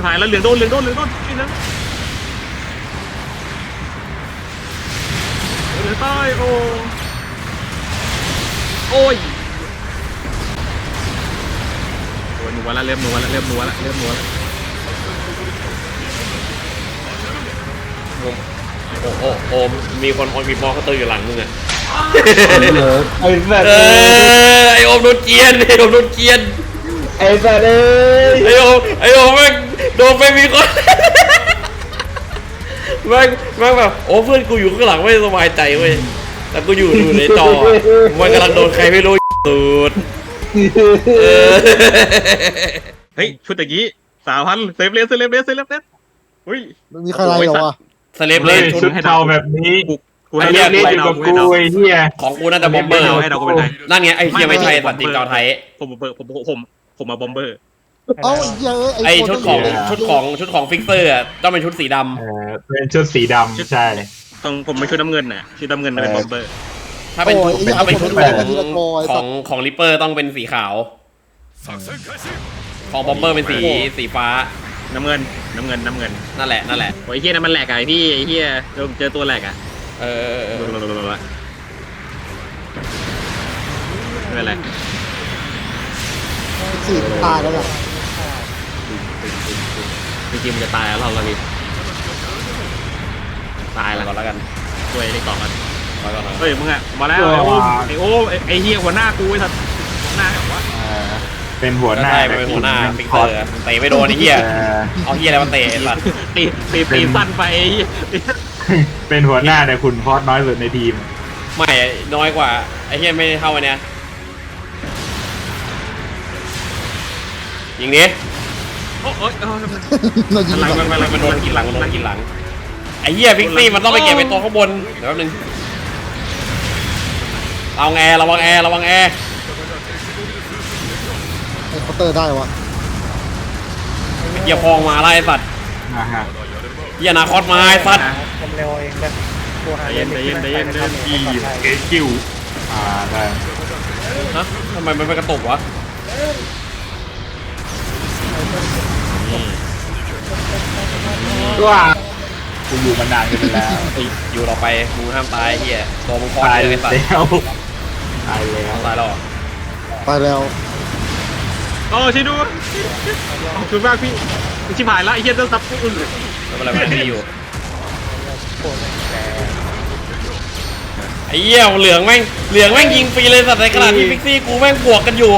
หายแล้วเหลืองโดนเหลืองโดนเหลืองโดนนี่นะเหลืองใต้โอ้โอ้ยโอ้ยหนัวละเริ่มหนัวละเริ่มหนัวละเริ่มหนัวละโอ้โอ้โอ้มีคนออนมีมอเขาตื่นอยู่หลังมึงอะไอ้สัตว์เออไอโอมโดนเกรียนไอโอมโดนเกรียนไอ้สัตว์เอ้ยไอโอมไอโอมแม่ง โดนไปมีคนแม่งแม่งแบบโอ้เพื่อนกูอยู่ข้างหลังไม่สบายใจเว้ยแต่กูอยู่อยู่ในจอมันกำลังโดนใครไม่รู้ตูดเออเฮ้ยชุดตะกี้สามพันเซฟเลสเซฟเลสเซฟเลสอุ้ยมีใครอะไรเหรอวะสเลปเลเฮ้ยนชุชุดดเทาแบบนี้กูกูไอ้ให้เหี้เดายเล่นอยู่กับกูไอ้เหี้ยของกูน่าจะบอมเบอร์ให้เดากูเป็นใครนั่นไงไอ้เฮียไม่ใช่สัตว์จริงเกาไทยผมบอมเบอร์ผมผมผมผมมาบอมเบอร์ เอ้าเหี้ยเอ้ยไอ้คนชุดของนั่นเหรชุดของชุดของฟิกเซอร์อะต้องเป็นชุดสีดำเออเป็นชุดสีดำใช่ต้องผมไม่ชุดน้ำเงินน่ะชุดน้ำเงินเป็นบอมเบอร์ถ้าเป็นโอ้ยชุดถ้าเป็นชุดไอ้ขเหี้อยงเอาคนดูแลกันทีละตัวไอ้ขสัอตงว์ของลิปเปอร์ต้องเป็นสีขาว ของบอมเบอร์เป็นสีสีฟ้าน้ำเงิน น้ำเงิน น้ำเงินนั่นแหละนั่นแหละโอ้ยไอ้เฮียนั่นมันแหลกอะไอ้พี่ไอ้เฮียเจอเจอตัวแหลกอะเออเออเออไม่เป็นไรสี่ตายแล้วล่ะ จริงๆมันจะตายแล้วเราเราดิตายไปแล้วก่อนแล้วกันช่วยได้ก่อนกันไปก่อนแล้วกันเฮ้ยมึงอะมาแล้วไอ้โอ้ไอ้โอ้ไอ้เฮียหัวหน้ากูไอ้สัตว์หน้าแบบว่าเออเป็นหัวหน้าใช่เป็นหัวหน้าฟิกเซอร์อะเตะไม่โดนไอ้เหี้ยเออเอาเหี้ยอะไรมาเตะไอ้สัตว์ตีตีตีสั้นไปไอ้เหี้ยเป็นหัวหน้าแต่คุณพอดน้อยสุดในทีม ไม่น้อยกว่าไอ้เหี้ยไม่เท่าไอ้เนี้ยยิงดิ โอ้ยโอ้ยเรายิงหลังแบบมันมันมันโดนกินหลังมันโดนกินหลังไอ้เหี้ยฟิกซี่มันต้องไปเก็บไอ้ตัวข้างบนเดี๋ยวแป๊บนึงเอาแอร์ระวังแอร์ระวังแอร์ไอ้เคาน์เตอร์ได้วะเหี้ยพองมาไล่สัตว์นะฮะเหี้ยนาคอสมาไอ้สัตว์ผมเร็วเองเลยกูหาใจเย็นใจเย็นใจเย็นใจเย็นอีเกจิวอ่าได้ฮะทำไมมันไปกระตุกวะ ว้ากูอยู่มานานกันไปแล้วไอ้อยู่ต่อไปมึงห้ามตายไอ้เหี้ยตัวมึงคอสตายเลยแล้ไอ้สัตว์วตายแล้วตายแล้วเหรอตายแล้วโอ้ช่วยดูช่วยมากพี่ชิบหายละไอ้เหี้ยต้องซับอื่นไม่เป็นไรมันดีอยู่ไอ้เหี้ยเหลืองแม่งเหลืองแม่งยิงฟรีเลยสัตว์ในขณะที่ฟิกซี่กูแม่งบวกกันอยู่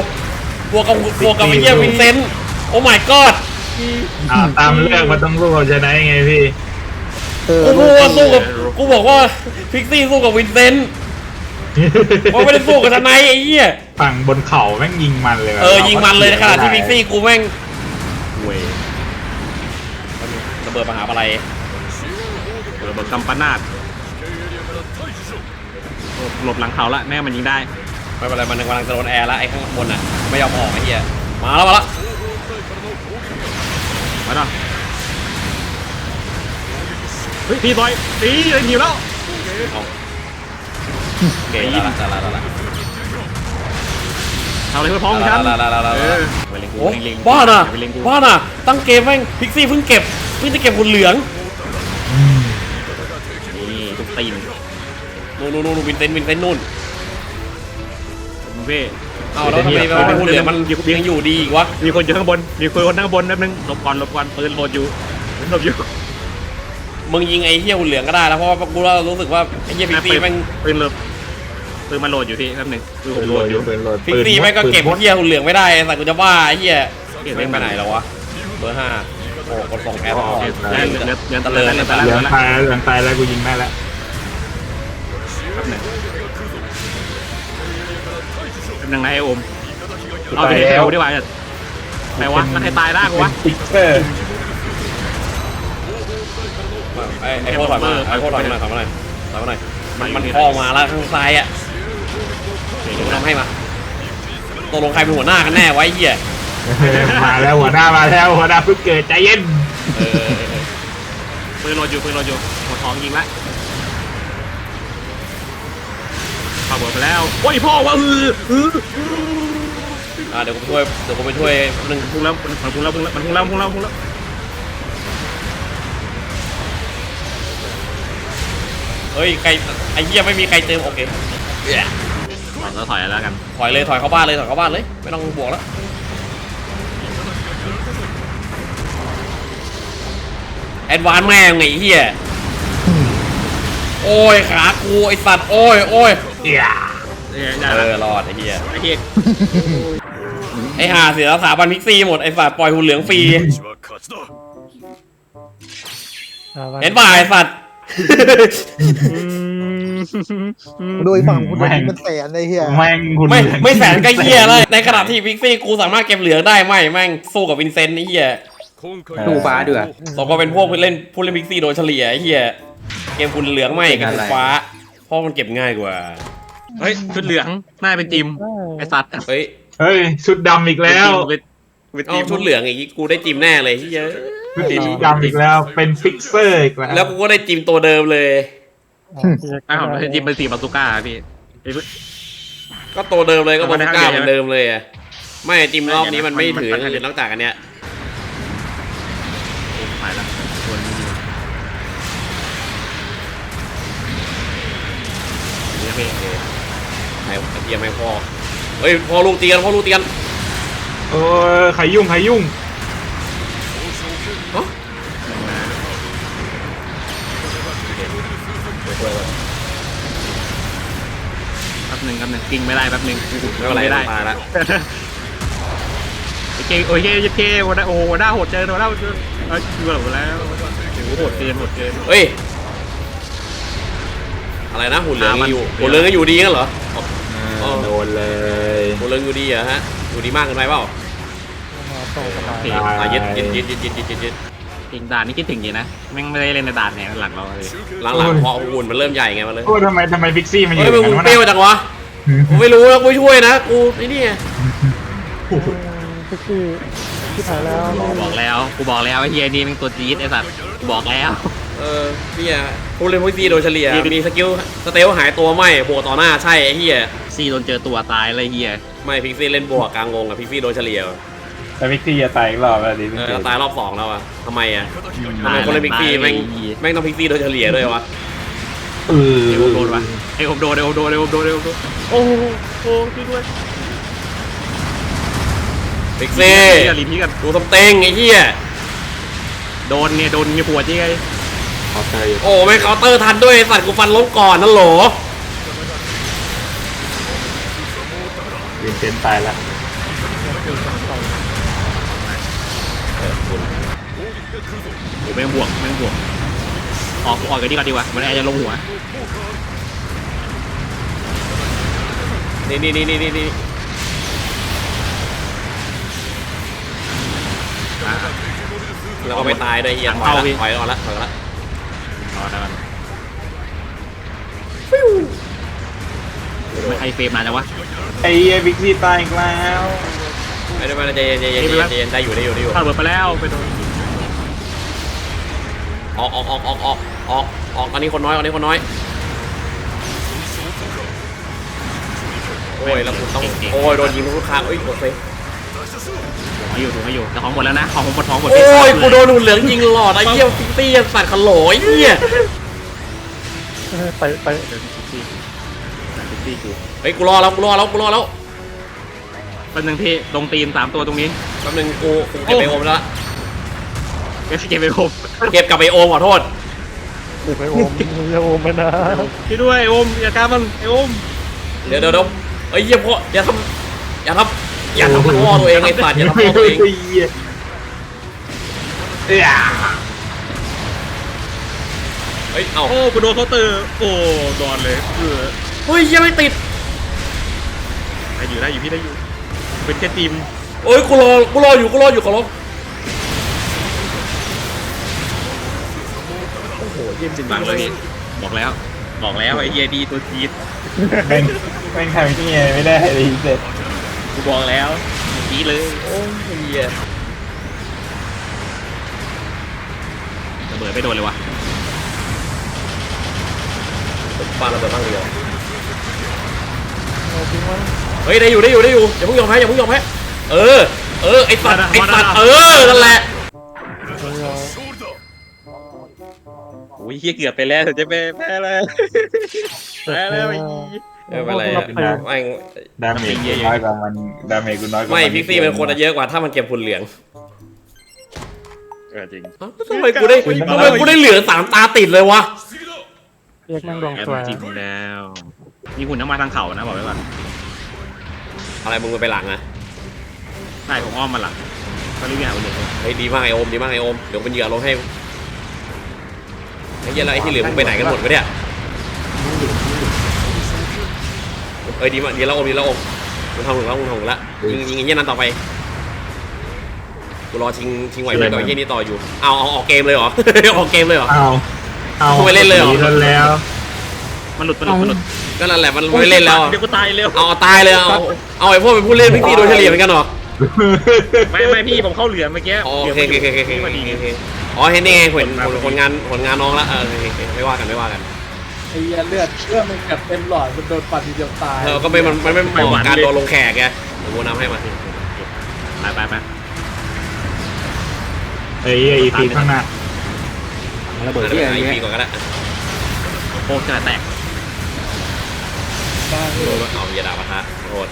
บวกกับบวกกับไอ้เหี้ยวินเซนต์โอ้ my god อ่าตามเรื่องมันต้องรู้ชนะยังไงพี่ เออกูพูดว่าสู้กับกูบอกว่าฟิกซี่สู้กับวินเซนต์เพราะไม่ได้สู้กับทนายไอ้เหี้ยฝั่งบนเขาแม่งยิงมันเลยเออยิงมันเลยในขณะที่ฟิกซี่กูแม่งเว้ยระเบิดมหาอะไรเออแบบกัมปนาดหลบหลังเขาละแม่มันยิงได้ไม่เป็นไรมันกำลังจะโดนแอร์แล้วไอ้ข้างบนอะไม่ยอมออกไอ้เหี้ยมาแล้วมาแล้ว มาต่อเฮ้ยตีบอยตีเลยหิวแล้วเอาโอเคได้ละได้ละได้ละเอาเลยเพื่อพ้องฉันได้ละได้ละได้ละเออไปเล็งกูโอ้เล็งๆบ้าน่ะไปเล็งกูบ้าน่ะ ตั้งเกมแม่งพิกซี่เพิ่งเก็บเพิ่งจะเก็บหุ่นเหลืองนี่ทุกตีนนู่นนู่นนู่นวินเซนต์วินเซนต์นู่นเว้ย เอาแล้วทำไมมันเป็นหุ่นเหลืองมันยังอยู่ดีอีกวะมีคนอยู่ข้างบน มีคนข้างบนแป๊บนึงหลบก่อนหลบก่อนปืนโหลดอยู่ปืนหลบอยู่ มึงยิงไอ้เหี้ยหุ่นเหลืองก็ได้แล้วเพราะว่ากูรู้สึกว่าไอ้เหี้ยพิกซี่แม่งปืนหลบปืนมาโหลดอยู่พี่แป๊บนึงปืนผมโหลดอยู่ปืนโหลดพิกซี่แม่งก็เก็บเหี้ยหุ่นเหลืองไม่ได้ไอ้สัตว์กูจะบ้าไอ้เหี้ยเก็บแม่งไปไหนแล้ววะเบอร์ห้าโอ้กดส่งแอร์ต่อเก็บเหลือเหลือเหลือเหลือตะเลินเหลือตะเหเลิลืนอเหลืองตายแล้วเหลืองตายแล้วกูยิงได้แล้วแป๊บนึง แป๊บนึงนะไอ้โอมเอาไปเร็วดีกว่าไหนวะมันให้ตายได้กูวะติ๊กเกอร์ไอ้ไอ้โคตรถอยมาไอ้โคตรถอยมาหน่อยถอยมาหน่อยถอยมาหน่อยมันมันพอมาแล้วข้างซ้ายอะเดี๋ยวทำให้มาตกลงใครเป็นหัวหน้ากันแน่ไวะไอ้เหี้ยมาแล้วหัวหน้ามาแล้วหัวหน้าเพิ่งเกิดใจเย็นเออเออเออปืนโหลดอยู่ปืนโหลดอยู่หมดท้องยิงละาวอลไปแล้วโอ้ยพ่อว่าฮืออเดี๋ยวผมไปช่วยเดี๋ยวผมไปช่วยหนึ่งพุ่งแล้วมันพุ่งแล้วพุ่งแล้วมันพุ่งแล้วพุ่งแล้วพุ่งแล้วเฮ้ยใครไอ้เหี้ยไม่มีใครเติมโอเคถอยแล้วถอยแล้วกันถอยเลยถอยเข้าบ้านเลยถอยเข้าบ้านเลยไม่ต้องบวกแล้วแอดวานแม่งไงเหี้ยโอ้ยขากูไอสัตว์โอ้ยโอ้ย เอียเอ้ยได้เอแล้วอรอดไอ้เหี้ยไอ้เหี้ยไอ้ห่าเสียสถาบันพิกซี่หมดไอ้สัตว์ปล่อยหุ่นเหลืองฟรีเห็นป่ะไอ้สัตว์ โดยฝั่งคุณเป็นแสนไอ้เหี้ยแม่งคุณไม่ไม่แสนก็เหี้ยเลยในขณะที่พิกซี่กูสามารถเก็บเหลืองได้ไม่แม่งสู้กับวินเซนต์ไอ้เหี้ยดูฟ้าด้วยสมก็เป็นพวกผู้เล่นผู้เล่นพิกซี่โดยเฉลี่ยไอ้เหี้ยเกมคุณเหลืองไม่กับคุณฟ้าเพ ราะมันเก็บง่ายกว่า เฮ้ยชุดเหลืองหน้าเป็นจิมไอ้สัตว์เฮ้ยเฮ้ยชุดดำอีกแล้วเป็นเป็นเอาจิมชุดเหลืองอีกกูได้จิมแน่เลยเหี้ยชุดดำอีกแล้วเป็นฟิกเซอร์อีกแล้วแล้วกูก็ได้จิมตัวเดิมเลย อ้าวเป็นจิมเป็นสีบาซูก้าพี่ไอ้เพื่อนก็ตัวเดิมเลยก็เอาบมานได้ก้าเท่าเหเดิมือมนเดิมเลยอะไม่จิมรอบนี้มันไม่มันถือมันมันนอกจากอันเนี้ยหาย เดี๋ยวพี่ไอ้เหี้ยไม่พอเฮ้ยพอลูกเตียนพอลูกเตียนโอ้ยใครยุ่งใครยุ่งแป๊บหนึงแป๊บหนึงกิ้งไม่ได้แป๊บหนึงไม่เป็นไรไม่ได้ตายละโอเคโอเคโอเคโอ้โหโอ้โหหน้าโหดเกินหน้าโหดเกินเออเกือบแล้วโอ้โหโหดเกินโหดเกินเฮ้ย อะไรนะหุ่นเหลืองอยู่หุ่นเหลืองก็อยู่ดีกันเหรอโดนเลยหุ่นเหลืองอยู่ดีเหรอฮะอยู่ดีมากเกินไปเปล่าโตสบยึดยึดยึดยึดยึดยึดยึดยึดจริงด่านนี่คิดถึงยู่นะแม่งไม่ได้เล่นในด่านเนี่ยหลังเราหลังหลังพอหุ่นมันเริ่มใหญ่ไงมาเลยโอ้ทำไมทำไมบิ๊กซี่มันอยู่เฮ้ยมึงกันเปรี้ยวจังวะกูไม่รู้นะกูช่วยนะกูไอ้นี่ไงพี่พี่ที่ถ่ายแล้ว กูบอกแล้วกูบอกแล้วไอ้เฮียนี่แม่งตัวจี๊ดไอ้สัตว์บอกแล้ว เออพี่อะผู้เล่นพวกซีโดยเฉลี่ย มีสกิลสเตลหายตัวไม่บวกต่อหน้าใช่ไอ้เหี้ยซีโดนเจอตัวตายอะไรเฮียไม่พิกซี่เล่นบวกกลางวงอะพิกซี่โดยเฉลี่ยแต่ฟิกซี่จะตายอีกรอบแล้วดิเออตายรอบสองแล้วอะทำไมอะทำไมคนเล่นพิกซี่แม่งแม่งต้องพิกซี่โดยเฉลี่ยด้วยวะเออไอ้โอมโดนวะไอ้โอมโดนไอ้โอมโดนไอ้โอมโดนไอ้โอมโดนโอ้โหโอ้ช่วยด้วยพิกซี่เฮียรีพีกันดูตำเต็งไอ้เหี้ยโดนเนี่ยโดนมีหัวจี้ไง ขอใจอยู่โอ้ไม่งเคาน์เตอร์ทันด้วยไอ้สัตว์กูฟันล้มก่อนนั่นโหลวินเซนต์ตายแล้วโอ้แม่งบวกแม่งบวกออกออกกันดีกว่าดีกว่ามันอาจจะลงหัวนี่นี่นี่นี่นี่อะแล้วก็ไปตายด้วยไอ้เหี้ยถอยเอาละพี่ถอยก่อนละถอยก่อนละ รอได้ก่อนไม่ใครเฟรมนานจังวะ ไอ้เหี้ยฟิกซี่ตายอีกแล้วไอ้เดี๋ยวมาใจเย็นใจเย็นใจเย็นใจเย็นได้อยู่ได้อยู่ได้อยู่พลาดเบิดไปแล้วไปโดนออกออกออกออกออกออกออกตอนนี้คนน้อยตอนนี้คนน้อยโอ้ยแล้วกูต้องโอ้ยโดนยิงทุกครั้งเอ้ยกดไป ถูกให้อยู่ถูกให้อยู่แต่ของหมดแล้วนะของผมหมดของหมดโอ้ยกูโดนหนุนเหลืองยิงหลอดไอ้เหี้ยฟิกตี้สัตว์ขโหลไอ้เหี้ยไปไปเดินซิตี้ซิตี้กูเฮ้ยกูรอแล้วกูรอแล้วกูรอแล้วเป็นหนึ่งพี่ลงตีนสามตัวตรงนี้แป๊บนึงกูกูเก็บไปโอมแล้วเก็บเก็บไปครบเก็บกลับไปโอมขอโทษเดี๋ยวไปโอมอย่าโอมไปนะช่ด้วยโอมอย่ากล้ามันไอโอมเดี๋ยวเดี๋ยวเดี๋ยวเอ้ยเหี้ยพ่ออย่าทำอย่าทำ อย่าทำพ่อตัวเองไอ้สัตว์อย่าทำพ่อตัวเองไอ้เหี้ยเอ้ยเฮ้ย เอ้าโอ้กูโดนเขาเตอร์โอ้โดนเลยเออเฮ้ยยังไม่ติดได้อยู่ได้อยู่พี่ได้อยู่ เป็นแค่ทีมเอ้ยกูรอกูรออยู่กูรออยู่ขอร้องบังเลยพี่บอกแล้ว บอกแล้วไอ้เยดีตัวจี๊ดแม่งแม่งทำที่ไงไม่ได้เลยเสร็จ กูบอกแล้วจี๊ดเลย โอ้ยเหี้ยระเบิดไม่โดนเลยวะปาระเบิดบ้างเดียวเอาจริงมั้ยเฮ้ยได้อยู่ได้อยู่ได้อยู่อย่าเพิ่งยอมแพ้อย่าเพิ่งยอมแพ้เออ เออไอ้สัตว์ไอ้สัตว์เออนั่นแหละเดี๋ยวอุ้ยเฮียเกือบไปแล้วเดี๋ยวจะไปแพ้แล้วแพ้แล้วไอ้ ไม่เป็นไรอะไม่ดาเมจกูน้อยกว่ามันดาเมจกูน้อยกว่าไม่นพิกซี่มันคนจะเยอะกว่าถ้ามันเก็บฝุ่นเหลืองเออจริง เอ้าทำไมกูได้ทำไมกูได้เหลืองสามตาติดเลยวะเรียกแม่งดวงแอมสวยจริงแล้วมีหุ่นน้ำมาทางเขานะบอกไว้ก่อนอะไรมึงไปหลังอะใช่ผมอ้อมมาหลังก็รีบไปหาคนอื่นเฮ้ยดีมากไอโอมดีมากไอโอมเดี๋ยวเป็นเหยื่อลงให้ไอ้เหี้ยแล้วไอ้ที่เหลือมึงไปไหนกันหมดวะเนี่ย เอ้ยดีมากดีแล้วโอมดีแล้วโอมมึงทำถึงแล้วมึงทำถึงแล้วยิงยิงไอ้เหี้ยนั้นต่อไปกูรอชิงชิงไหวไหมกับไอ้เหี้ยนี้ต่ออยู่เอาเอาออกเกมเลยเหรอออกเกมเลยเหรอเอาเอากูไม่เล่นเลยเหรอหแล้วแล้วมันหลุดมันหลุดมันหลุดก็นั่นแหละมันไม่เล่นแล้วอะเดี๋ยวกูตายเร็วเอาเอาตายเลยเอาเอาเอาไอ้พวกเป็นผู้เล่นพิกซี่โดยเฉลี่ยเหมือนกันเหรอไม่ไม่พี่ผมเข้าเหลืองเมื่อกี้อ๋อหลืโอเคโอเคโอเคโอเคพอดีโอเคอ๋อเห็นนี่ไงผลผลผลงานผลงานน้องละเออโอเคโอเคไม่ว่ากันไม่ว่ากันไอ้เหี้ยเลือดเลือดมันกัดเต็มหลอดมันโดนปัดทีเดียวตายเออก็ไม่มันมันไม่เหมาะกับการโดนลงแขกไงเดี๋ยวกูนำให้มาไปไปไปเอ้ยอีพีข้างหน้าระเบิดเดี๋ที่ยวอะไรไอเงี้พียก่อนก็ได้โอ้จะแตกเอาอย่าด่าปะทะขอโทษ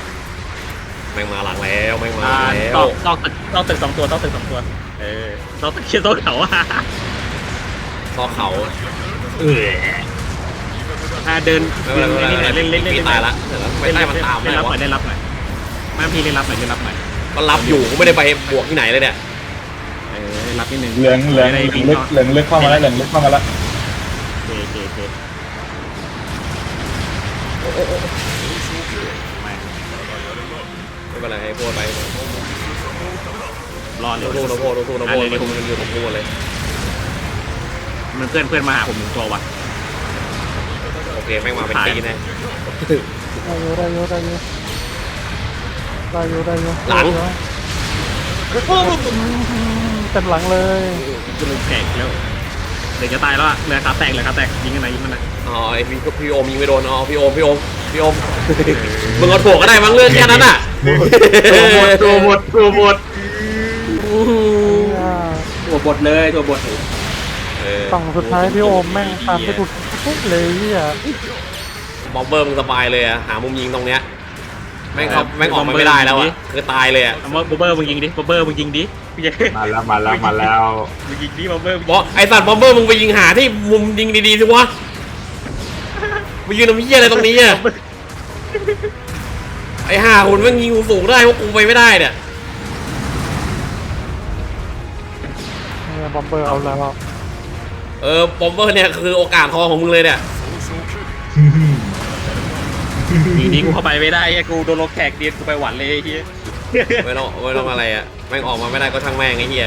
แม่งมาหลังแล้วแม่งมาอ่าแล้ตวอกตอกตึกตอกตึกสองตัวตอกตึกสองตัว เออตอกตึกเชียร์โต๊ะเขาอะซอกเขาเออ อ่าเดินไม่เป็นไรไม่เป็นไรเล่นเล่นเล่นพีเล่นตายละเดี๋ยวนะไม่ได้มันตามเล่นได้รับหน่วะอยเล่นรับหน่อยแม่พี่เล่นรับหน่อยเล่นรับหน่อยก็รับอยู่กูไม่ได้ไปบวกที่ไหนเลยเนี่ยเออเล่นรับนิดนึงเหลืองเหลืองไม่ได้เหลืวิ่องงลึกเข้าเหลืองลึกเข้ามาแล้วเหลืองลึกเข้ามาแล้วโอเคโอเคโอเคไม่ไม่เป็นไรให้พูดไปรอดเลยโน้ตโน้ตโน้ตโน้ตโน้ตโน้ตมันมันอยู่กับกูหมดเลยมันเพื่อนเพื่อนมาหาผมหนึ่งตัวว่ะโอเคแม่งมาเป็นตีแน่ได้อยู่ได้อยู่ได้อยู่ได้อยู่ได้อยู่หลังเต็มหลังเลยจะลงแขกแล้วเดี๋ยวจะตายแล้วอะเหลือขาแตกเหลือขาแตกยิงกันไหนยิงมันไหนอ๋อไอพี่พี่โอมยิงไม่โดนอ๋อพี่โอมพี่โอมพี่โอมมึงเอาถั่วก็ได้มั้งเลือดแค่นั้นอะตัวหมดตัวหมดตัวหมดอ่าตัวบทเลยตัวบทเออฝั่งสุดท้ายพี่โอมแม่งตามไปสุด ทุกเลยเฮียบอมเบอร์มึงสบายเลยอะหามุมยิงตรงเนี้ยแม่งเขาแม่งออกมาไม่ได้แล้วอะคือตายเลยอะเอามาบอเบอร์มึงยิงดิบอมเบอร์มึงยิงดิมาแล้วมาแล้วมาแล้วมึงยิงดิบอมเบอร์บอไอสัตว์บอมเบอร์มึงไปยิงหาที่มุมยิงดีๆสิวะมายืนทำเหี้ยอะไรตรงนี้อะไอห่าหุ่นแม่งยิงกูสูงได้พวกกูไปไม่ได้เนี่ยบอมเบอร์เอาแล้ว เออบอมเบอร์เนี่ยคือโอกาสทองของมึงเลยเนี่ยยิงดิกูเข้าไปไม่ได้ไอ้กูโดนลงแขกเดียนกูไปหวันเลยไอ้เฮียไม่ต้องไม่ต้องอะไรอะแม่งออกมาไม่ได้ก็ช่างแม่งไอ้เหี้ย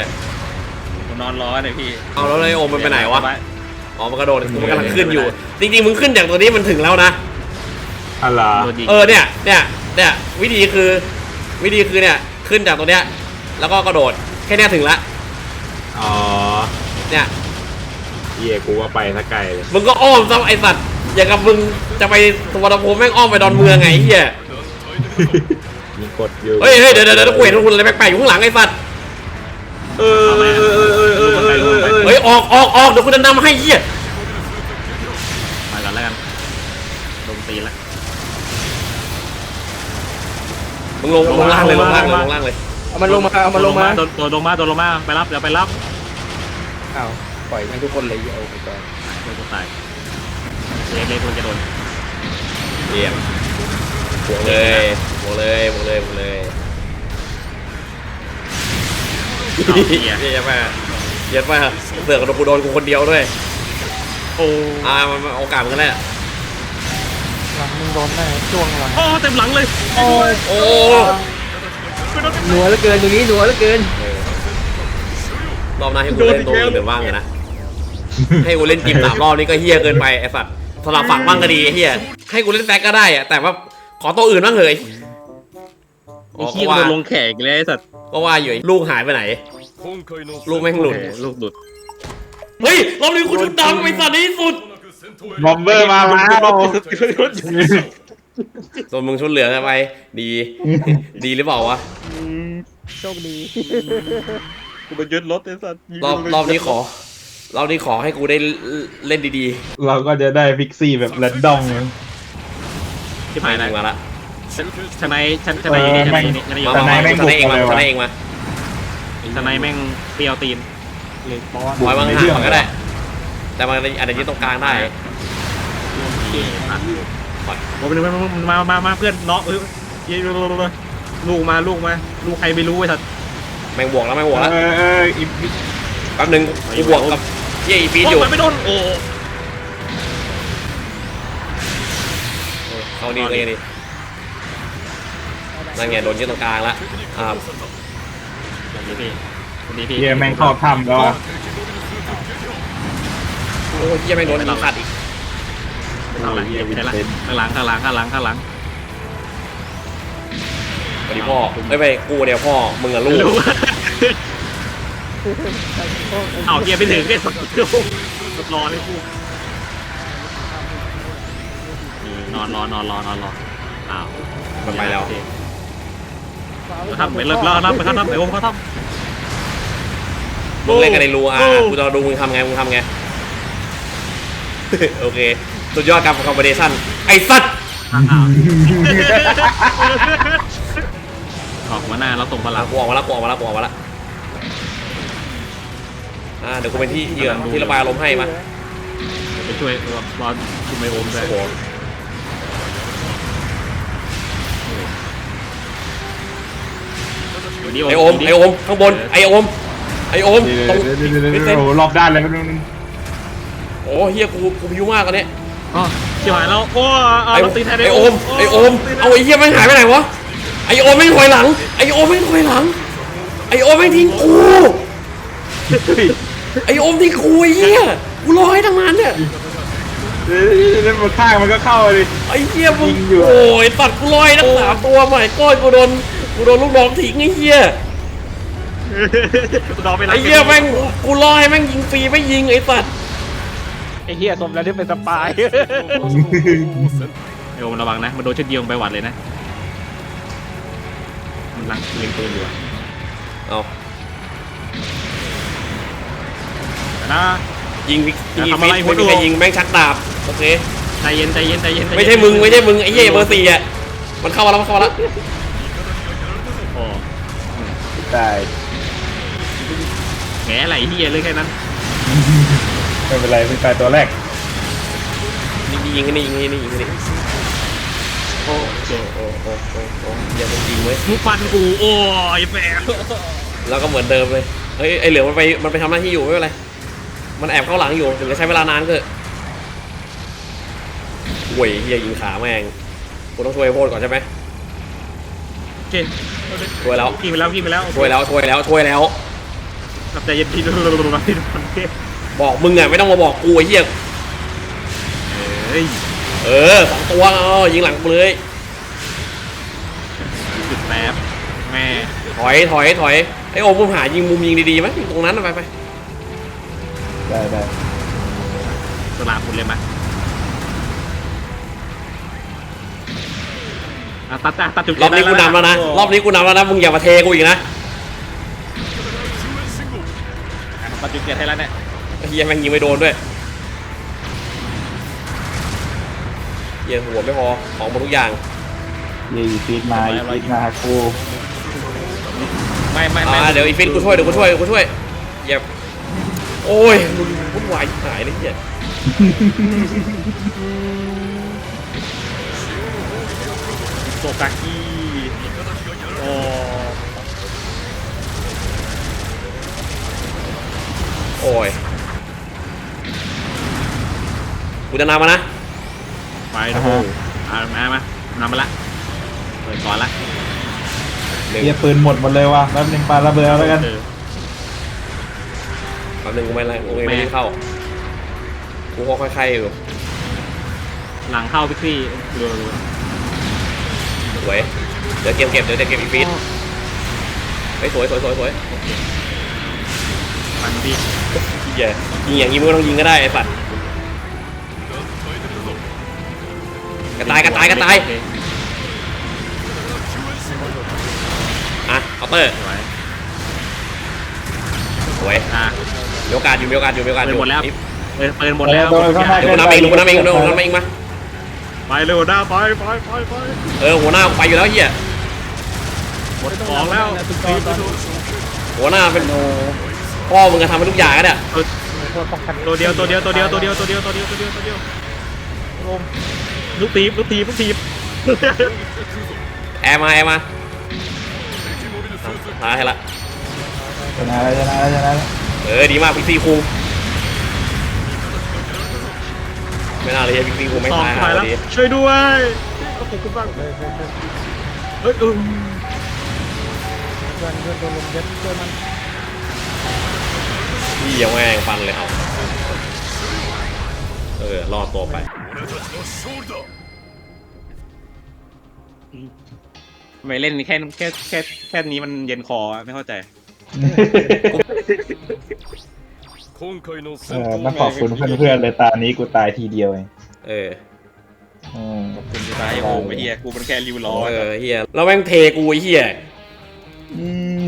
กูนอนรอนี่ยพี่เอาแล้วไอโอมมันไปไหนวะอ๋อมันกระโดดมันกำลังขึ้นอยู่ จริงๆมึงขึ้นจากตัวนี้มันถึงแล้วนะอะไรเออเนี่ยเนี่ยเนี่ยวิธีคือวิธีคือเนี่ยขึ้นจากตรงเนี้ยแล้วก็กระโดดแค่เนี้ยถึงละอ๋อเนี่ย เฮียกูว่าไปถ้าไกลเลยมึงก็อ้อมซะไอสัตว์อย่างกับมึงจะไปสุวรรณภูมิแม่งอ้อมไปดอนเมืองไงไอ้เฮียมีกดอยู่เฮ้ยเฮ้ยเดี๋ยวเดี๋ยวกูเห็นคุณอะไรแปลกๆอยู่ข้างหลังไอสัตว์เออเออเออเออเออเออเออเฮ้ยออกออกออกเดี๋ยวกูจะนำให้เฮียไปก่อนแล้วกันลงตีละมึงลงลงล่างเลยลงล่างเลยลงล่างเลยเอามันลงมาเอามันลงมาโดนโดนลงมาโดนลงมาไปรับเดี๋ยวไปรับอ้าว ปล่อยให้ทุกคนเลยเอาไปก่อนโดนกูตายเล็กเล็กคนจะโดนเยี่ยมบวกเลยบวกเลยบวกเลยบวกเลยเอาเหี้ยเยี่ยมมากเยี่ยมมากเสือกกับกูโดนกูคนเดียวด้วยโอ้อ่ามันมันโอกาสมันก็แหละหลังมึงโดนแน่ช่วงหลังโอ้เต็มหลังเลยโอ้หนัวเหลือเกินตรงนี้หนัวเหลือเกินรอบหน้าให้กูเล่นตัวอื่นเป็นบ้างเลยนะ ให้กูเล่นจิมสามรอบนี่ก็เฮี้ยเกินไปไอ้สัตว์สลับฝั่งบ้างก็ดีไอ้เฮี้ยให้กูเล่นแฟกก็ได้อะแต่ว่าขอตัวอื่นบ้างเลยไอ้ขี้ยโดนลงแขกเลยไอ้สัตว์ก็ว่าอยู่ไอ้ลูกหายไปไหน ลูกแม่งหลุดลูกหลุดเฮ้ยรอบนี้กูชุดดำไปสัตว์ในที่สุดบอมเบอร์มาแล้วส่วนมึงชุดเหลืองไป ดี ดีหรือเปล่าวะโชคดีกูไปยึดรถไอ้สัตว์รอบรอบนี้ขอ เรานี่ขอให้กูได้เล่นดีเราก็จะได้พิกซี่แบบแรนดอม ที่ๆผ่านมาแล้วมาละชนายชนชนายนี่ชนายนี่ชนายมาทมานามายแม่งทนายเองมาบุกทเลยวะนายเองมาชนายแม่งเปรี้ยวตีนเลยบอสปล่อยมันห่างก่อนก็ได้ แต่มันอาจจะยึดตรงกลางได้โอ้ยมามามาเพื่อนน้องเออลูกมาลูกมาลูกใครไม่รู้ไอ้สัตว์แมงบวกแล้วแมงบวกแล้วเออเอออีก แป๊บนึงกูบวกกับเย้อีฟีดอยู่มันไม่โดนโอ้เอานี่เลยนี่นั่นไงโดนยึดตรงกลางละอ่าดีพี่ดีพี่เฮียแม่งเข้าถ้ำแล้วอะโอ้ยเหี้ยังไม่งโดนยิงขัดอีกข้างหลังข้างหลังข้างหลังข้างหลังข้างหลังข้างหลังสวัสดีพ่อไม่ไปกูเดียวพ่อมึงกับลูกรู้ เอาเกียร์ไปถึงแค่สักกิโลรอเลยกูนอนรอนอนรอนอนรออ้าวมันไปแล้ว ทำไปเลิกแล้วนะไปทำทำไปโอ้เขาทำมึงเล่นกันในรูอะกูจะดูมึงทำไงมึงทำไง โอเค สุดยอดการคอมบิเนชั่นไอ้สัตว์ออกมาหน้าแล้วส่งพอะลังกูออกมาละกูออกมาละกูออกมาละ อ่าเดี๋ยวกูเป็นที่เหยื่อที่ระบายอารมณ์ให้มาไปช่วยรอคุณไมโอมด้วยโอ้โหไอโอมไอโอมข้างบนไอโอมไอโอมเดี๋ยวตรงเดี๋ยวเดี๋ยวเดี๋ยวไม่เดี๋เต็ยวมโอ้โหรอบด้านเลยแป๊บนึงโอ้เฮียกูกูพิวมากตอนนี้อ๋อชิบหายแล้วโอ้ไอเราตีแทนไอโอมไอโอมเอาไอเฮียแม่งหายไปไหนวะไอโอมแม่งถอยหลังไอโอมแม่งถอยหลังไอโอมแม่งทิ้งกู ไอโอมทิ้งกูไอเฮียกูรอให้ตั้งนานเนี่ยเดี๋ยวเดี๋ยวเดี๋ยวมันข้างมันก็เข้าเลย ไอเฮียมึงยิงอยู่อะโอ้ยตัดกูลอยทั้งสามตัวใหม่ก้อนกูโดนกูโดนลูกน้องทิ้งไอเฮียรอไปไอเฮียแม่งกูรอให้แม่งยิงฟรีไม่ยิงไอสัตว์ไอ้เหี้ยสมแล้วที่เป็นสปายไอโอมระวังนะ มันโดนชุดเดียวไปหวัดเลยนะ มันลังเล็งปืนอยู่เอา นะ ยิงวิกยิงทำอะไรฟิตไม่มีใครหัวโดยิงแม่งชักดาบโอเคใจเย็นใจเย็นใจเย็นไม่ใช่มึงไม่ใช่มึงไอ้เหี้ยเบอร์สี่อะมันเข้ามาแล้วมันเข้ามาแล้วโอ้ได้แหมไหลเฮียเลยแค่นั้นไม่เป็นไรเป็นตายตัวแรกนี่ยิงกันนี่ยิงกันนี่ยิงกันนี่โอ้โอ้โอ้โอ้โอ้โอ้อย่าไปยิงเว้ย มึงฟันกูโอ้ยแฝงแล้วก็เหมือนเดิมเลย เฮ้ย ไอ้เหลือมันไป มันไปทำหน้าที่อยู่ไม่เป็นไร มันแอบเข้าหลังอยู่ถึงจะใช้เวลานานก็เถอะห่วยเฮียยิงขาแม่งกูต้องช่วยไอ้โพดก่อนใช่ไหมโอเคช่วยแล้วพี่ไปแล้วพี่ไปแล้วช่วยแล้วช่วยแล้วช่วยแล้วใจเย็นพี่พี่บอกมึงอะไม่ต้องมาบอกกูไอ้เหี้ยเฮ้ยเออสองตัวเออยิงหลังกูเลยจุดแป๊บแม่ถอยถอยถอยไอ้โอมมึงหายิงมุมยิงดีๆไหมยิงตรงนั้นน่ะไปไป ได้ได้สลาคุณเลยไหมตัดตัดตัดจุดรอบนี้กูนำแล้วนะ รอบนี้กูนำแล้วนะ มึงอย่ามาเทกูอีกนะตัดจุดเกียร์ให้แล้วเนี่ยไอ้เฮียแม่งยิงไม่โดนด้วยเฮียหัวไม่พอ ของหมดทุกอย่างเฮียอีฟีดมาอีฟีดมากูไม่ไม่ไม่ อ่า เดี๋ยวอีฟินกูช่วย เดี๋ยวกูช่วยเดี๋ยวกูช่วยอย่า โอ้ยรุนวุ่นวายหายเลยเฮียโซกากิโอ้โอ้ยกูจะนำมานะ ไปนะโอ้อ่ามามานำมาละเปิดก่อนละหนึ่งเฮียปืนหมดหมดเลยว่ะแป๊บนึงปาระเบิดแล้วกัน เออแป๊บนึงกูไม่ไรกูไม่ได้เข้า กูก็ค่อยๆอยู่หลังเข้าพิกซี่ดูสวยเดี๋ยวเก็บเก็บเดี๋ยวจะเก็บอีฟินไปสวยสวยสวยสวยมันพี่เหี้ยยิงอย่างนี้มึงก็ต้องยิงก็ได้ไอ้สัตว์กระตายกระตายกระตายอะเคาน์เตอร์สวยสวยอะมี โอกาสอยู่มีโอกาสอยู่มีโอกาสอยู่เปิดหมดแล้วนี่เปิดเปิดหมดแล้วเออโดนข้างหน้าเดี๋ยวกูน้ำเองเดี๋ยวกูน้ำเองเดี๋ยวกูน้ำเองมาไปเร็วหัวหน้าไปไปไปไปเออหัวหน้าไปอยู่แล้วเฮียหมดของแล้วหัวหน้าเป็นพ่อมึงก็ทำให้ทุกอย่างกันเนี่ยตัวป้องกันตัวเดียวตัวเดียวตัวเดียวตัวเดียวตัวเดียวตัวเดียวตัวเดียวตัวเดียวลูกตีบลูกตีบลูกตีบแอร์มาแอร์มาตายให้ละชนะแล้วชนะแล้วชนะแล้ว เออดีมากพิกซี่คุงไม่น่าเลยพิกซี่คุงไม่สองตายไปหาแล้วดีช่วยด้วยก็ผมขึ้นบ้างเฮ้ยเฮ้ยเฮ้ยเฮ้ยเออเพื่อนเพื่อนโดนลมเย็ดช่วยมันพี่ยังแม่งฟันเลยเอาเออรอดตัวไปทำไมเล่นแค่แค่แค่แค่นี้มันเย็นคอไม่เข้าใจ เออมาขอบคุณเพื่อนๆเลยตานี้กูตายทีเดียวเองเอออืมคุณจะตายโอ้ไม่เฮียกูมันแค่ริวล้อเออเฮียแล้วแม่งเทกูไอ้เฮียอืม